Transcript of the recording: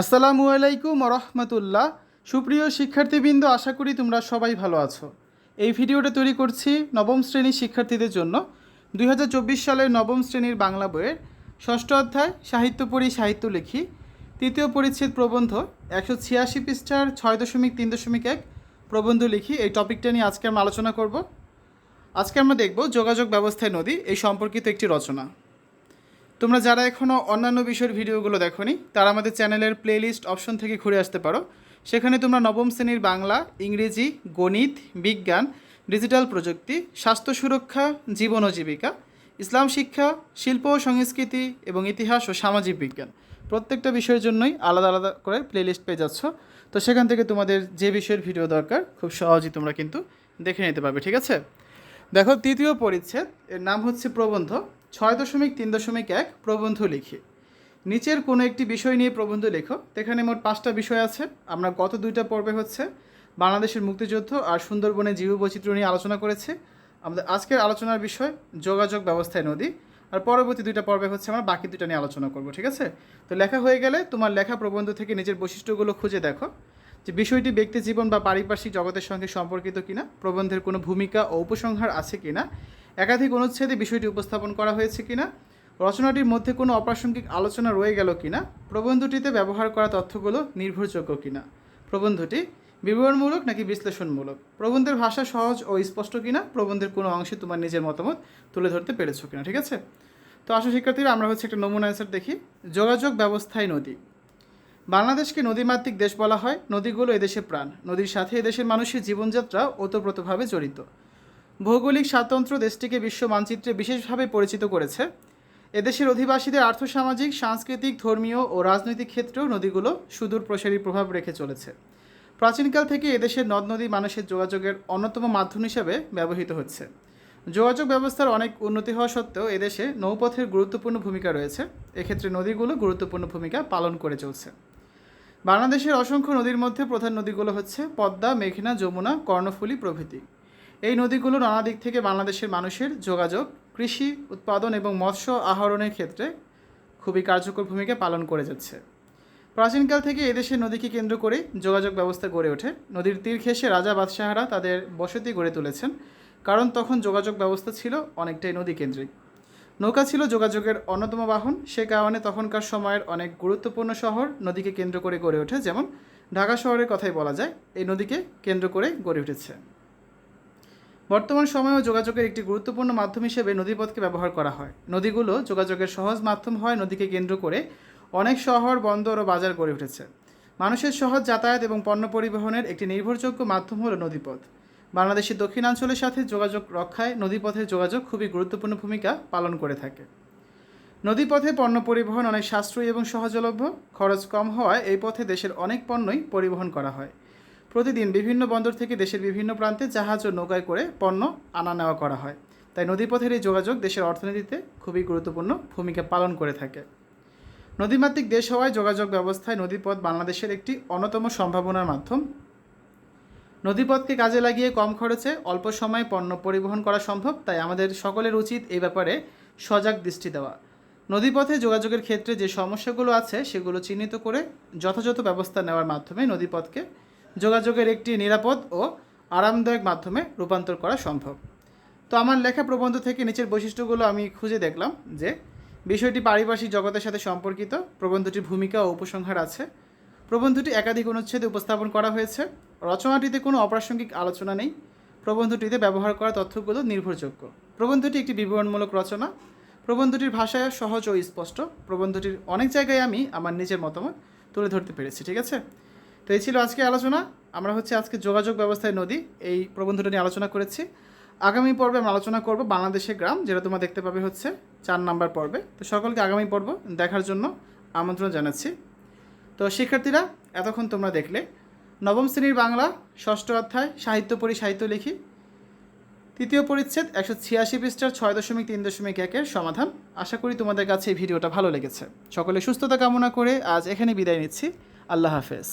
আসসালামু আলাইকুম রহমতুল্লাহ। সুপ্রিয় শিক্ষার্থীবৃন্দ, আশা করি তোমরা সবাই ভালো আছো। এই ভিডিওটা তৈরি করছি নবম শ্রেণির শিক্ষার্থীদের জন্য। দু হাজার চব্বিশ সালের নবম শ্রেণির বাংলা বইয়ের ষষ্ঠ অধ্যায়, সাহিত্য পড়ি, সাহিত্য লিখি। তৃতীয় পরিচ্ছেদ প্রবন্ধ, একশো ছিয়াশি পৃষ্ঠার ছয় দশমিক তিন দশমিক এক প্রবন্ধ লিখি। এই টপিকটা নিয়ে আজকে আমরা আলোচনা করব। আজকে আমরা দেখব যোগাযোগ ব্যবস্থায় নদী, এই সম্পর্কিত একটি রচনা। তোমরা যারা এখনও অন্যান্য বিষয়ের ভিডিওগুলো দেখোনি, তারা আমাদের চ্যানেলের প্লেলিস্ট অপশন থেকে ঘুরে আসতে পারো। সেখানে তোমরা নবম শ্রেণির বাংলা, ইংরেজি, গণিত, বিজ্ঞান ডিজিটাল প্রযুক্তি, স্বাস্থ্য সুরক্ষা, জীবন ও জীবিকা, ইসলাম শিক্ষা, শিল্প ও সংস্কৃতি এবং ইতিহাস ও সামাজিক বিজ্ঞান। প্রত্যেকটা বিষয়ের জন্যই আলাদা আলাদা করে প্লেলিস্ট পেয়ে যাচ্ছ। তো সেখান থেকে তোমাদের যে বিষয়ের ভিডিও দরকার, খুব সহজেই তোমরা কিন্তু দেখে নিতে পারবে, ঠিক আছে? দেখো, তৃতীয় পরিচ্ছেদ, এর নাম হচ্ছে প্রবন্ধ। ছয় দশমিক তিন দশমিক এক প্রবন্ধ লিখি। নিচের কোনো একটি বিষয় নিয়ে প্রবন্ধ লেখো এখানে মোট পাঁচটা বিষয় আছে। আমরা গত দুইটা পর্বে হচ্ছে বাংলাদেশের মুক্তিযুদ্ধ আর সুন্দরবনের জীববৈচিত্র্য নিয়ে আলোচনা করেছি। আমাদের আজকের আলোচনার বিষয় যোগাযোগ ব্যবস্থায় নদী। আর পরবর্তী দুইটা পর্বে হচ্ছে আমরা বাকি দুইটা নিয়ে আলোচনা করব, ঠিক আছে? তো লেখা হয়ে গেলে তোমার লেখা প্রবন্ধ থেকে নিজের বৈশিষ্ট্যগুলো খুঁজে দেখো। যে বিষয়টি ব্যক্তি জীবন বা পারিপার্শ্বিক জগতের সঙ্গে সম্পর্কিত কিনা, প্রবন্ধের কোনো ভূমিকা ও উপসংহার আছে কিনা একাধিক অনুচ্ছেদে বিষয়টি উপস্থাপন করা হয়েছে কিনা, রচনাটির মধ্যে কোনো অপ্রাসঙ্গিক আলোচনা রয়ে গেল কিনা, প্রবন্ধটিতে ব্যবহার করা তথ্যগুলো নির্ভরযোগ্য কিনা, প্রবন্ধটি বিবরণমূলক নাকি বিশ্লেষণমূলক, প্রবন্ধের ভাষা সহজ ও স্পষ্ট কিনা, প্রবন্ধের কোনো অংশে তোমার নিজের মতামত তুলে ধরতে পেরেছ কিনা, ঠিক আছে? তো আসো শিক্ষার্থীরা, আমরা হচ্ছে একটা নমুনা অ্যান্সার দেখি। যোগাযোগ ব্যবস্থায় নদী। বাংলাদেশকে নদীমাতৃক দেশ বলা হয়। নদীগুলো এদেশে প্রাণ। নদীর সাথে এদেশের মানুষের জীবনযাত্রা ওতপ্রোতভাবে জড়িত। ভৌগোলিক স্বাতন্ত্র্য দেশটিকে বিশ্ব মানচিত্রে বিশেষভাবে পরিচিত করেছে। এদেশের অধিবাসীদের আর্থসামাজিক, সাংস্কৃতিক, ধর্মীয় ও রাজনৈতিক ক্ষেত্রেও নদীগুলো সুদূর প্রসারী প্রভাব রেখে চলেছে। প্রাচীনকাল থেকে এদেশের নদ নদী মানুষের যোগাযোগের অন্যতম মাধ্যম হিসেবে ব্যবহৃত হচ্ছে। যোগাযোগ ব্যবস্থার অনেক উন্নতি হওয়া সত্ত্বেও এদেশে নৌপথের গুরুত্বপূর্ণ ভূমিকা রয়েছে। এক্ষেত্রে নদীগুলো গুরুত্বপূর্ণ ভূমিকা পালন করে চলছে। বাংলাদেশের অসংখ্য নদীর মধ্যে প্রধান নদীগুলো হচ্ছে পদ্মা, মেঘনা, যমুনা, কর্ণফুলী প্রভৃতি। এই নদীগুলো নানা দিক থেকে বাংলাদেশের মানুষের যোগাযোগ, কৃষি, উৎপাদন এবং মৎস্য আহরণের ক্ষেত্রে খুবই কার্যকর ভূমিকা পালন করে যাচ্ছে। প্রাচীনকাল থেকে এদেশের নদীকে কেন্দ্র করে যোগাযোগ ব্যবস্থা গড়ে ওঠে। নদীর তীর ঘেঁষে রাজা বাদশাহারা তাদের বসতি গড়ে তুলেছেন, কারণ তখন যোগাযোগ ব্যবস্থা ছিল অনেকটাই নদী কেন্দ্রিক নৌকা ছিল যোগাযোগের অন্যতম বাহন, সে কারণে তখনকার সময়ের অনেক গুরুত্বপূর্ণ শহর নদীকে কেন্দ্র করে গড়ে ওঠে। যেমন ঢাকা শহরের কথাই বলা যায়, এই নদীকে কেন্দ্র করে গড়ে উঠেছে। বর্তমান সময়েও যোগাযোগের একটি গুরুত্বপূর্ণ মাধ্যম হিসেবে নদীপথকে ব্যবহার করা হয়। নদীগুলো যোগাযোগের সহজ মাধ্যম হয় নদীকে কেন্দ্র করে অনেক শহর, বন্দর ও বাজার গড়ে উঠেছে। মানুষের সহজ যাতায়াত এবং পণ্য পরিবহনের একটি নির্ভরযোগ্য মাধ্যম হলো নদীপথ। বাংলাদেশের দক্ষিণাঞ্চলের সাথে যোগাযোগ রক্ষায় নদীপথের যোগাযোগ খুবই গুরুত্বপূর্ণ ভূমিকা পালন করে থাকে। নদীপথে পণ্য পরিবহন অনেক সাশ্রয়ী এবং সহজলভ্য। খরচ কম হওয়ায় এই পথে দেশের অনেক পণ্যই পরিবহন করা হয়। প্রতিদিন বিভিন্ন বন্দর থেকে দেশের বিভিন্ন প্রান্তে জাহাজ ও নৌকায় করে পণ্য আনা নেওয়া করা হয়। তাই নদীপথের এই যোগাযোগ দেশের অর্থনীতিতে খুবই গুরুত্বপূর্ণ ভূমিকা পালন করে থাকে। নদীমাতৃক দেশ হওয়ায় যোগাযোগ ব্যবস্থায় নদীপথ বাংলাদেশের একটি অন্যতম সম্ভাবনার মাধ্যম। নদীপথকে কাজে লাগিয়ে কম খরচে অল্প সময়ে পণ্য পরিবহন করা সম্ভব, তাই আমাদের সকলের উচিত এই ব্যাপারে সজাগ দৃষ্টি দেওয়া। নদীপথে যোগাযোগের ক্ষেত্রে যে সমস্যাগুলো আছে, সেগুলো চিহ্নিত করে যথাযথ ব্যবস্থা নেওয়ার মাধ্যমে নদীপথকে যোগাযোগের একটি নিরাপদ ও আরামদায়ক মাধ্যমে রূপান্তর করা সম্ভব। তো আমার লেখা প্রবন্ধ থেকে নিচের বৈশিষ্ট্যগুলো আমি খুঁজে দেখলাম যে বিষয়টি পারিপার্শ্বিক জগতের সাথে সম্পর্কিত, প্রবন্ধটির ভূমিকা ও উপসংহার আছে, প্রবন্ধটি একাধিক অনুচ্ছেদে উপস্থাপন করা হয়েছে, রচনাটিতে কোনো অপ্রাসঙ্গিক আলোচনা নেই, প্রবন্ধটিতে ব্যবহার করা তথ্যগুলো নির্ভরযোগ্য। প্রবন্ধটি একটি বিবরণমূলক রচনা, প্রবন্ধটির ভাষায় সহজ ও স্পষ্ট, প্রবন্ধটির অনেক জায়গায় আমি আমার নিজের মতামত তুলে ধরতে পেরেছি, ঠিক আছে? তো এই ছিল আজকে আলোচনা। আমরা হচ্ছে আজকে যোগাযোগ ব্যবস্থায় নদী, এই প্রবন্ধটা নিয়ে আলোচনা করেছি। আগামী পর্বে আমরা আলোচনা করব বাংলাদেশের গ্রাম, যেটা তোমরা দেখতে পাবে হচ্ছে চার নাম্বার পর্বে। তো সকলকে আগামী পর্ব দেখার জন্য আমন্ত্রণ জানাচ্ছি। তো শিক্ষার্থীরা, এতক্ষণ তোমরা দেখলে। নবম শ্রেণির বাংলা, ষষ্ঠ অধ্যায়, সাহিত্য পড়ি, সাহিত্য লিখি। তৃতীয় পরিচ্ছেদ, একশো ছিয়াশি পৃষ্ঠার ছয় দশমিক তিন দশমিক একের সমাধান। আশা করি তোমাদের কাছে এই ভিডিওটা ভালো লেগেছে। সকলে সুস্থতা কামনা করে আজ এখানে বিদায় নিচ্ছি। আল্লাহ হাফেজ।